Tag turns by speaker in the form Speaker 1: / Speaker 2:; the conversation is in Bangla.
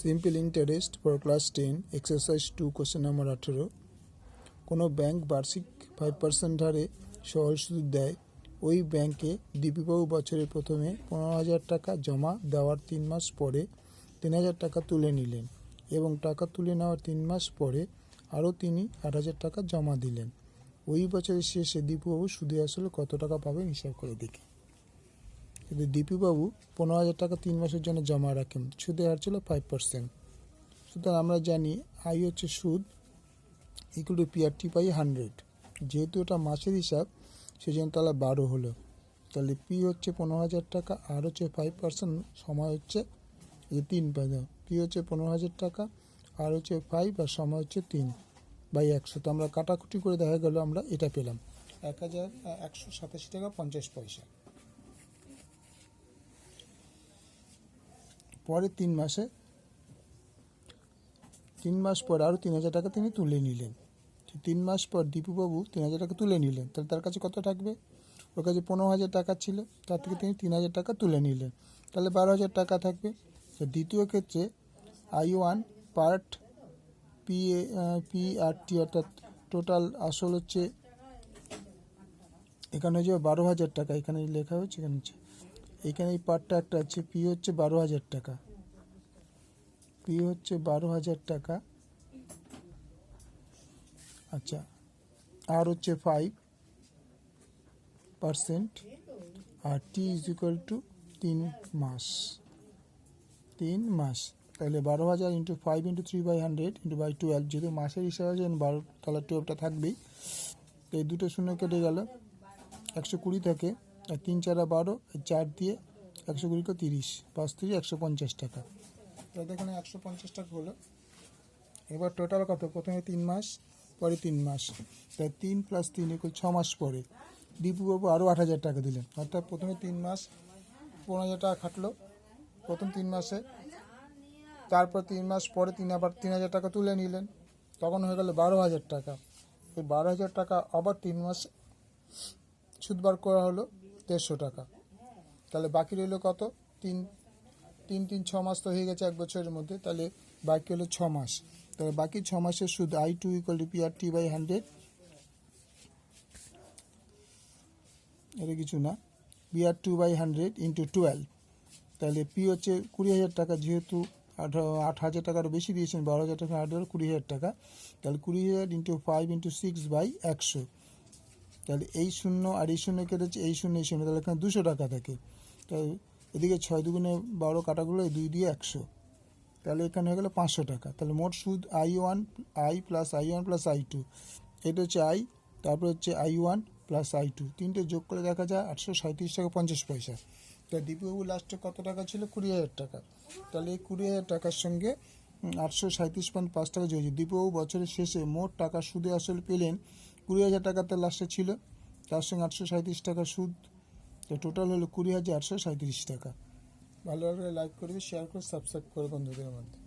Speaker 1: Simple interest for class ten exercise two question number আঠেরো। কোনো ব্যাংক বার্ষিক ফাইভ পার্সেন্ট হারে সহজ সুদ দেয়। ওই ব্যাংকে ডিপিবাবু বছরের প্রথমে পনেরো হাজার টাকা জমা দেওয়ার তিন মাস পরে তিন হাজার টাকা তুলে নিলেন এবং টাকা তুলে নেওয়ার তিন মাস পরে আরও তিনি আট হাজার টাকা জমা দিলেন। ওই বছরের শেষে দীপুবাবু সুদে আসলে কত টাকা পাবেন হিসাব করে দেখি। কিন্তু দীপুবাবু পনেরো হাজার টাকা তিন মাসের জন্য জমা রাখেন। সুদের হার ছিল ফাইভ পার্সেন্ট সুতরাং আমরা জানি আই হচ্ছে সুদ equal to PRT by hundred যেহেতু এটা মাসের হিসাব সেই জন্য তাহলে বারো হলো। তাহলে পি হচ্ছে পনেরো হাজার টাকা, আর হচ্ছে ফাইভ পার্সেন্ট সময় হচ্ছে এই তিন পাই পি হচ্ছে পনেরো হাজার টাকা, আর হচ্ছে ফাইভ আর সময় হচ্ছে তিন বাই একশো। তো আমরা কাটাকুটি করে দেখা গেল, আমরা এটা পেলাম। এক হাজার একশো সাতাশি টাকা পঞ্চাশ পয়সা। পরে তিন মাসে, তিন মাস পর আরও তিন হাজার টাকা তিনি তুলে নিলেন। তিন মাস পর দীপুবাবু তিন হাজার টাকা তুলে নিলেন। তাহলে তার কাছে কত থাকবে? ওর কাছে পনেরো হাজার টাকা ছিল, তার থেকে তিনি তিন হাজার টাকা তুলে নিলেন। তাহলে বারো হাজার টাকা থাকবে। তো দ্বিতীয় ক্ষেত্রে I one part P A P R T অর্থাৎ টোটাল আসল হচ্ছে এখানে যে বারো হাজার টাকা, এখানে লেখা হয়েছে, এখানে হচ্ছে এখানে এই পার্টটা একটা আছে পি হচ্ছে বারো হাজার টাকা। পি হচ্ছে বারো হাজার টাকা। আচ্ছা আর হচ্ছে five percent R T is equal to তিন মাস। তিন মাস। তাহলে বারো হাজার into five into three by hundred into by twelve যেহেতু মাসের হিসাবে আছে বারো তাহলে টুয়েলভটা থাকবেই, এই দুটো শূন্য কেটে গেল। একশো কুড়ি থাকে আর তিন চারা বারো চার দিয়ে একশো কুড়ি তিরিশ, পাঁচ থেকে একশো পঞ্চাশ টাকা। তাহলে এখানে একশো পঞ্চাশ টাকা হলো। এবার টোটাল কত? প্রথমে তিন মাস, পরে তিন মাস। তাই তিন প্লাস তিন একুল ছ মাস পরে। দীপুবাবু আরও আট হাজার টাকা দিলেন। অর্থাৎ প্রথমে তিন মাস পনেরো হাজার টাকা খাটলো। প্রথম তিন মাসে। তারপর তিন মাস পরে তিন আবার তিন হাজার টাকা তুলে নিলেন। তখন হয়ে গেল বারো হাজার টাকা। এই বারো হাজার টাকা আবার তিন মাস সুদ বার করা হলো। দেড়শো টাকা। তাহলে বাকি রইল কত? তিন তিন তিন, ছ মাস তো হয়ে গেছে এক বছরের মধ্যে, তাহলে বাকি হলো ছ মাস। তাহলে বাকি ছ মাসের সুদ I two equal to P R T by hundred এটা কিছু না। P R two by hundred into twelve তাহলে পি হচ্ছে কুড়ি হাজার টাকা, যেহেতু আট হাজার টাকারও বেশি দিয়েছেন, বারো হাজার টাকা আট হাজার কুড়ি হাজার টাকা। তাহলে কুড়ি হাজার into five into six by একশো। তাহলে এই শূন্য আর এই শূন্য কেটেছে এই শূন্য এই শূন্য, তাহলে এখানে দুশো টাকা থাকে। তাই এদিকে ছয় দুগুণে বারো কাটাগুলো, এই দুই দিয়ে একশো। তাহলে এখানে হয়ে গেলো পাঁচশো টাকা। তাহলে মোট সুদ I one, I plus I one plus I two. এটা হচ্ছে আই, তারপর হচ্ছে I one plus I two. তিনটে যোগ করে দেখা যায় আটশো সাঁত্রিশ টাকা পঞ্চাশ পয়সা। তা দীপবাবু লাস্টে কত টাকা ছিল? কুড়ি হাজার টাকা। তাহলে এই কুড়ি হাজার টাকার সঙ্গে আটশো সাঁত্রিশ পয়েন্ট পাঁচ টাকা যোগ দীপবাবু বছরের শেষে মোট টাকা সুদে আসলে পেলেন কুড়ি হাজার টাকা তার লাস্টে ছিল। তার সঙ্গে আটশো সাঁত্রিশ টাকা সুদ। তো টোটাল হলো কুড়ি হাজার আটশো সাঁত্রিশ টাকা। ভালোভাবে লাইক করবে শেয়ার করে সাবস্ক্রাইব করে বন্ধুদের মধ্যে।